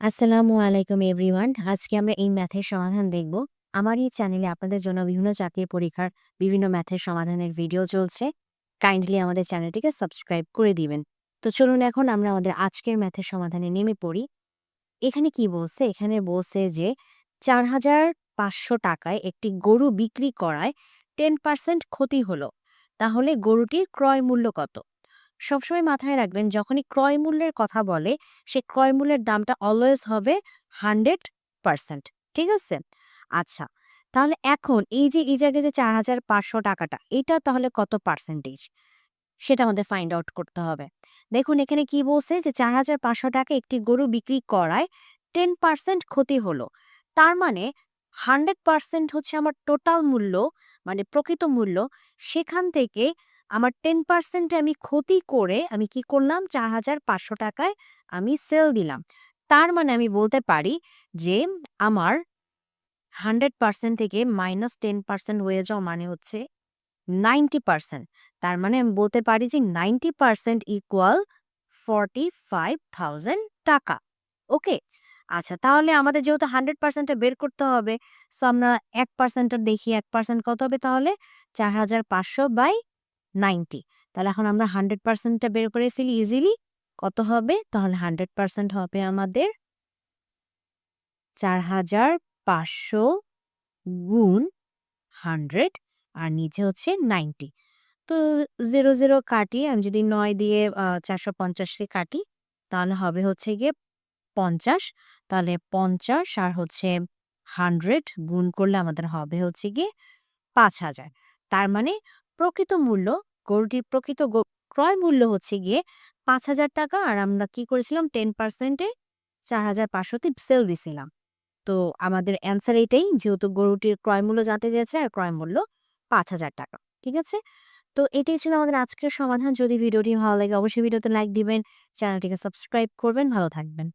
আসসালামু আলাইকুম এভরিওয়ান। আজকে আমরা এই ম্যাথের সমাধান দেখব। আমার এই চ্যানেলে আপনাদের জন্য বিভিন্ন চাকরির পরীক্ষার বিভিন্ন ম্যাথের সমাধানের ভিডিও চলছে। কাইন্ডলি আমাদের চ্যানেলটিকে সাবস্ক্রাইব করে দিবেন। তো চলুন এখন আমরা আমাদের আজকের ম্যাথের সমাধানে নেমে পড়ি। এখানে কি বলছে? এখানে বলছে যে চার হাজার পাঁচশো টাকায় একটি গরু বিক্রি করায় টেন পার্সেন্ট ক্ষতি হলো। তাহলে গরুটির ক্রয় মূল্য কত? সবসময় মাথায় রাখবেন, যখনই ক্রয় মূল্যের কথা বলে, সে ক্রয় মূল্যের দামটা অলওয়েজ হবে হান্ড্রেড পার্সেন্ট ঠিক আছে? আচ্ছা তাহলে এখন এই যে, এই জায়গায় যে চার হাজার পাঁচশো টাকাটা, এটা তাহলে কত পার্সেন্টেজ সেটা আমাদের ফাইন্ড আউট করতে হবে। দেখুন, এখানে কি বলছে যে চার হাজার পাঁচশো টাকা একটি গরু বিক্রি করায় টেন পার্সেন্ট ক্ষতি হলো। তার মানে হান্ড্রেড পার্সেন্ট হচ্ছে আমার টোটাল মূল্য মানে প্রকৃত মূল্য, সেখান থেকে আমার টেন পার্সেন্ট আমি ক্ষতি করে আমি কি করলাম? চার হাজার পাঁচশো টাকায় আমি সেল দিলাম। তার মানে আমি বলতে পারি যে আমার হান্ড্রেড পার্সেন্ট থেকে মাইনাস টেন পার্সেন্ট হয়ে যাওয়া মানে হচ্ছে নাইনটি পার্সেন্ট তার মানে আমি বলতে পারি যে ninety percent equal forty five টাকা। ওকে আচ্ছা তাহলে আমাদের যেহেতু হান্ড্রেড পার্সেন্টটা বের করতে হবে সো আমরা এক পার্সেন্টটা দেখি, এক পার্সেন্ট কত হবে তাহলে? চার হাজার পাঁচশো বাই নাইনটি। তাহলে এখন আমরা হান্ড্রেড পার্সেন্টটা বের করে ফেলি ইজিলি কত হবে? তাহলে হান্ড্রেড পার্সেন্ট হবে আমাদের চার হাজার পাঁচশো গুণ হান্ড্রেড আর নিচে হচ্ছে নাইনটি। তো জিরো জিরো কাটি আমি যদি নয় দিয়ে চারশো পঞ্চাশকে কাটি, তাহলে হবে হচ্ছে গিয়ে পঞ্চাশ। তাহলে পঞ্চাশ আর হচ্ছে হান্ড্রেড গুণ করলে আমাদের হবে হচ্ছে গিয়ে পাঁচ হাজার। তার মানে প্রকৃত মূল্য, গরুটির প্রকৃত ক্রয় মূল্য হচ্ছে গিয়ে পাঁচ হাজার টাকা। আর আমরা কি করেছিলাম? টেন পার্সেন্টে চার হাজার পাঁচশোতে সেল দিছিলাম। তো আমাদের অ্যান্সার এটাই যেহেতু গরুটির ক্রয় মূল্য জানতে চেয়েছে আর ক্রয় মূল্য পাঁচ হাজার টাকা, ঠিক আছে? তো এটাই ছিল আমাদের আজকের সমাধান। যদি ভিডিওটি ভালো লাগে, অবশ্যই ভিডিওতে লাইক দিবেন, চ্যানেলটিকে সাবস্ক্রাইব করবেন। ভালো থাকবেন।